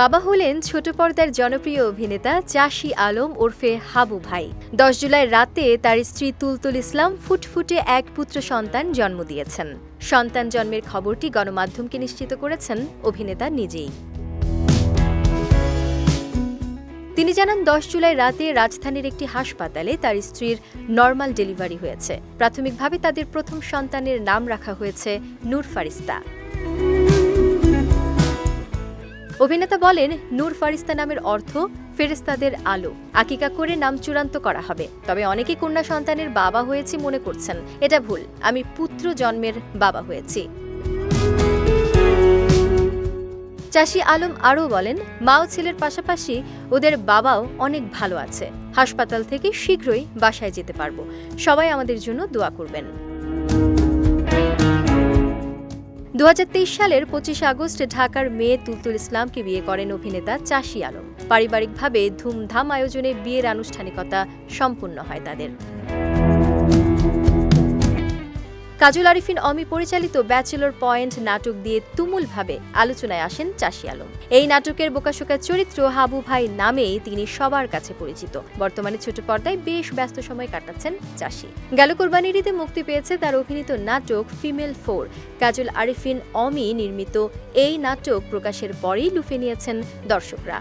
বাবা হলেন ছোট পর্দার জনপ্রিয় অভিনেতা চাষি আলম ওরফে হাবু ভাই। দশ জুলাই রাতে তার স্ত্রী তুলতুল ইসলাম ফুটফুটে এক পুত্র সন্তান জন্ম দিয়েছেন। সন্তান জন্মের খবরটি গণমাধ্যমকে নিশ্চিত করেছেন অভিনেতা নিজেই। তিনি জানান, দশ জুলাই রাতে রাজধানীর একটি হাসপাতালে তার স্ত্রীর নর্মাল ডেলিভারি হয়েছে। প্রাথমিকভাবে তাদের প্রথম সন্তানের নাম রাখা হয়েছে নূর ফারিস্তা। অভিনেতা বলেন, নূর ফারিস্তা নামের অর্থ ফেরেস্তাদের আলো। আকিকা করে নাম চূড়ান্ত করা হবে। তবে অনেকে কন্যা সন্তানের বাবা হয়েছি মনে করছেন। এটা ভুল। আমি পুত্র জন্মের বাবা হয়েছি। চাষি আলম আরও বলেন, মা ও ছেলের পাশাপাশি ওদের বাবাও অনেক ভালো আছে। হাসপাতাল থেকে শীঘ্রই বাসায় যেতে পারব। সবাই আমাদের জন্য দোয়া করবেন। দু হাজার তেইশ সালের পঁচিশ আগস্ট ঢাকার মেয়ে তুলতুল ইসলামকে বিয়ে করেন অভিনেতা চাষি আলম। পারিবারিকভাবে ধুমধাম আয়োজনে বিয়ের আনুষ্ঠানিকতা সম্পূর্ণ হয় তাদের। কাজল আরিফিন অমি পরিচালিত ব্যাচেলর পয়েন্ট নাটক দিয়ে তুমুলভাবে আলোচনায় আসেন চাষি আলম। এই নাটকের বোকাশোকা চরিত্র হাবু ভাই নামেই তিনি সবার কাছে পরিচিত। বর্তমানে ছোট পর্দায় বেশ ব্যস্ত সময় কাটাচ্ছেন চাষি। গেল কোরবানির ঈদে মুক্তি পেয়েছে তার অভিনীত নাটক ফিমেল ফোর। কাজল আরিফিন অমি নির্মিত এই নাটক প্রকাশের পরেই লুফে নিয়েছেন দর্শকরা।